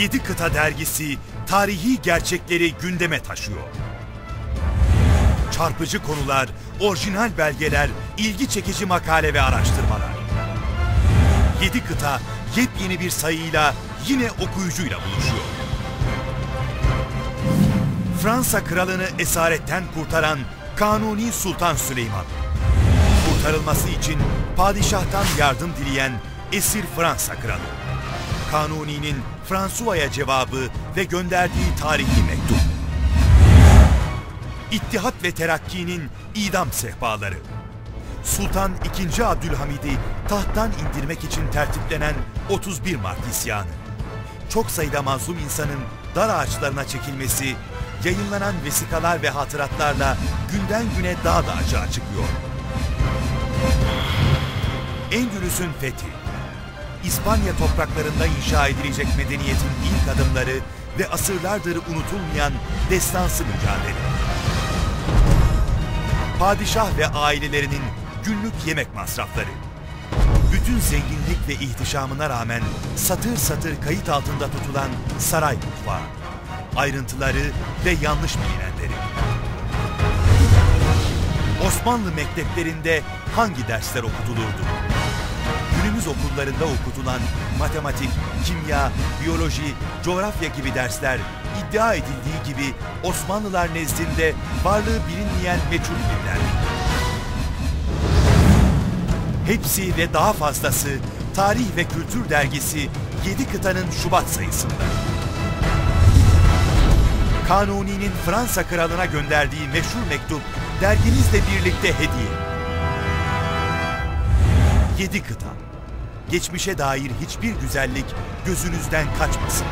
Yedi Kıta Dergisi tarihi gerçekleri gündeme taşıyor. Çarpıcı konular, orijinal belgeler, ilgi çekici makale ve araştırmalar. Yedi Kıta yepyeni bir sayıyla yine okuyucuyla buluşuyor. Fransa kralını esaretten kurtaran Kanuni Sultan Süleyman. Kurtarılması için padişahtan yardım dileyen esir Fransa kralı. Kanuni'nin Fransua'ya cevabı ve gönderdiği tarihi mektup. İttihat ve Terakki'nin idam sehpaları. Sultan II. Abdülhamid'i tahttan indirmek için tertiplenen 31 Mart isyanı. Çok sayıda mazlum insanın dar ağaçlarına çekilmesi, yayınlanan vesikalar ve hatıratlarla günden güne daha da açığa çıkıyor. Endülüs'ün fethi, İspanya topraklarında inşa edilecek medeniyetin ilk adımları ve asırlardır unutulmayan destansı mücadele. Padişah ve ailelerinin günlük yemek masrafları. Bütün zenginlik ve ihtişamına rağmen satır satır kayıt altında tutulan saray mutfağı. Ayrıntıları ve yanlış bilinenleri. Osmanlı mekteplerinde hangi dersler okutulurdu? Günümüz okullarında okutulan matematik, kimya, biyoloji, coğrafya gibi dersler iddia edildiği gibi Osmanlılar nezdinde varlığı bilinmeyen meçhul bilgilerdi. Hepsi ve daha fazlası Tarih ve Kültür Dergisi 7 kıtanın Şubat sayısında. Kanuni'nin Fransa kralına gönderdiği meşhur mektup derginizle birlikte hediye. 7 kıta. Geçmişe dair hiçbir güzellik gözünüzden kaçmasın.